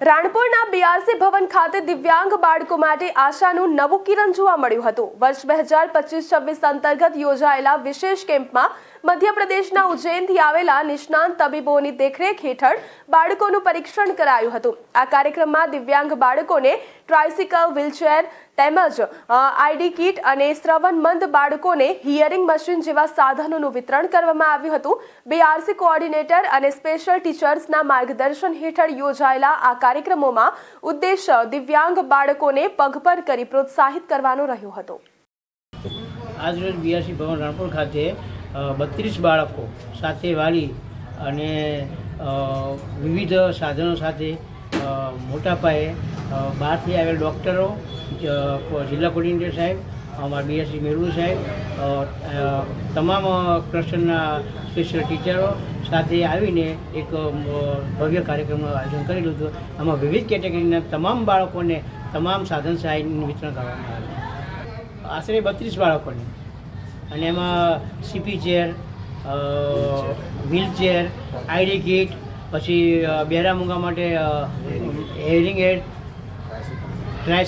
રાણપુરના BRC ભવન ખાતે દિવ્યાંગ બાળકો માટે આશાનું નવું કિરણ જોવા મળ્યું હતું. વર્ષ બે હજાર પચીસ છવ્વીસ અંતર્ગત યોજાયેલા વિશેષ કેમ્પમાં મધ્યપ્રદેશના ઉજ્જૈનથી આવેલા નિષ્ણાંત તબીબોની દેખરેખ હેઠળ બાળકોનું પરીક્ષણ કરાયું હતું. આ કાર્યક્રમમાં દિવ્યાંગ બાળકોને ટ્રાયસિકલ, વ્હીલચેર તેમજ આઈડી કીટ અને શ્રવણમંદ બાળકોને હિયરિંગ મશીન જેવા સાધનોનું વિતરણ કરવામાં આવ્યું હતું. બીઆરસી કોઓર્ડિનેટર અને સ્પેશિયલ ટીચર્સના માર્ગદર્શન હેઠળ યોજાયેલા આ કાર્યક્રમોમાં ઉદ્દેશ્ય દિવ્યાંગ બાળકોને પગભર કરી પ્રોત્સાહિત કરવાનો રહ્યો હતો. આજરોજ બીઆરસી ભવન રાણપુર ખાતે બત્રીસ બાળકો સાથે વાલી અને વિવિધ સાધનો સાથે મોટા પાયે બહારથી આવેલ ડૉક્ટરો જિલ્લા કોર્ડિનેટર સાહેબ, અમારા બીએસસી મેરુ સાહેબ તમામ ક્લસ્ટરના સ્પેશિયલ ટીચરો સાથે આવીને એક ભવ્ય કાર્યક્રમનું આયોજન કરેલું હતું. આમાં વિવિધ કેટેગરીના તમામ બાળકોને તમામ સાધન સહાયનું વિતરણ કરવામાં આવ્યું. આશરે બત્રીસ બાળકોને. અને એમાં CP chair wheel chair, ID kit, પછી બેરામુંગા માટે હેરિંગ એડ dry